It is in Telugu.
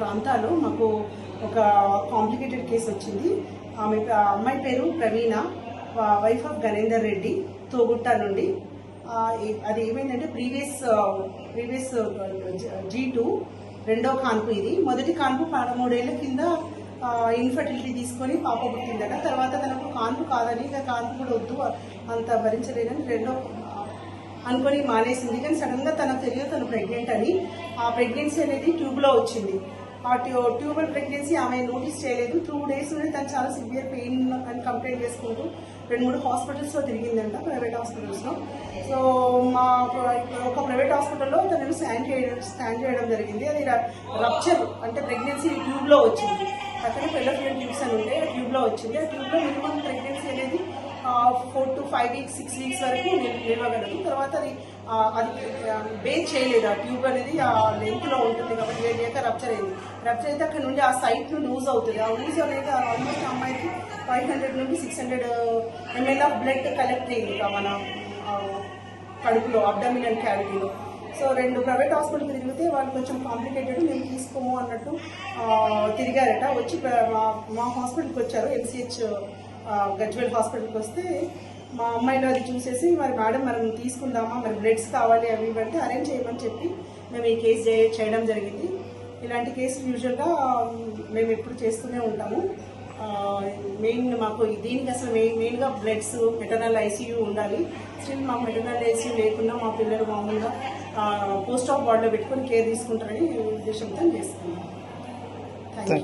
ప్రాంతాలు మాకు ఒక కాంప్లికేటెడ్ కేసు వచ్చింది. ఆమె అమ్మాయి పేరు ప్రవీణ వైఫ్ ఆఫ్ గణేందర్ రెడ్డి తోగుట్ట నుండి. అది ఏమైందంటే ప్రీవియస్ ప్రీవియస్ జీ టూ రెండో కాన్పు ఇది. మొదటి కాన్పు పదమూడేళ్ళ కింద ఇన్ఫర్టిలిటీ తీసుకొని పాప పుట్టిందట. తర్వాత తనకు కాన్పు కాదని కాన్పు కూడా వద్దు అంత భరించలేదని రెండో అనుకొని మానేసింది. కానీ సడన్గా తనకు తెలియదు తను ప్రెగ్నెంట్ అని. ఆ ప్రెగ్నెన్సీ అనేది ట్యూబ్లో వచ్చింది. ఆ ట్యూబ్ ట్యూబల్ ప్రెగ్నెన్సీ ఆమె నోటీస్ చేయలేదు. టూ డేస్ నుండి తను చాలా సివియర్ పెయిన్ అని కంప్లైంట్ చేసుకుంటూ రెండు మూడు హాస్పిటల్స్లో తిరిగిందంట ప్రైవేట్ హాస్పిటల్స్లో. సో మా ఒక ప్రైవేట్ హాస్పిటల్లో తనను స్కాన్ చేయడం స్కాన్ చేయడం జరిగింది. అది రప్చర్ అంటే ప్రెగ్నెన్సీ ట్యూబ్లో వచ్చింది. అక్కడ పెళ్ళఫియన్ ట్యూబ్స్ అని ఉంటే ట్యూబ్లో వచ్చింది. ఆ ట్యూబ్లో minimum four to five weeks six weeks వరకు నేను నిలవగలదు తర్వాత అది అది బేస్ చేయలేదు. ఆ ట్యూబ్ అనేది ఆ లెంత్లో ఉంటుంది కాబట్టి వేడి లేక రప్చర్ అయింది. రప్చర్ అయితే అక్కడ నుండి ఆ సైట్ లూజ్ అవుతుంది. ఆ లూజ్ అనేది ఆల్మోస్ట్ అమ్మాయికి ఫైవ్ హండ్రెడ్ నుండి six hundred ML of blood collect అయింది మన కడుపులో అబ్డమినల్ క్యావిటీలో సో రెండు ప్రైవేట్ హాస్పిటల్ తిరిగితే వాళ్ళు కొంచెం కాంప్లికేటెడ్ మేము తీసుకోము అన్నట్టు తిరిగారట. వచ్చి మా మా హాస్పిటల్కి వచ్చారు. ఎంసీహెచ్ గజ్వేల్ హాస్పిటల్కి వస్తే మా అమ్మాయిలో అది చూసేసి మరి మేడం మనం తీసుకుందామా? మరి బ్లడ్స్ కావాలి అవి అంటే అరేంజ్ చేయమని చెప్పి మేము ఈ కేసు చేయడం జరిగింది. ఇలాంటి కేసులు యూజువల్గా మేము ఎప్పుడు చేస్తూనే ఉంటాము. మెయిన్ మాకు దీనికి అసలు మెయిన్ మెయిన్గా బ్లడ్స్ మెటర్నల్ ఐసీయూ ఉండాలి. స్టిల్ మాకు మెటర్నల్ ఐసీయూ లేకుండా మా పిల్లలు మామూలుగా పోస్ట్ ఆఫ్ వార్డులో పెట్టుకొని కేర్ తీసుకుంటారని ఉద్దేశంతో చేస్తున్నాం. Thank you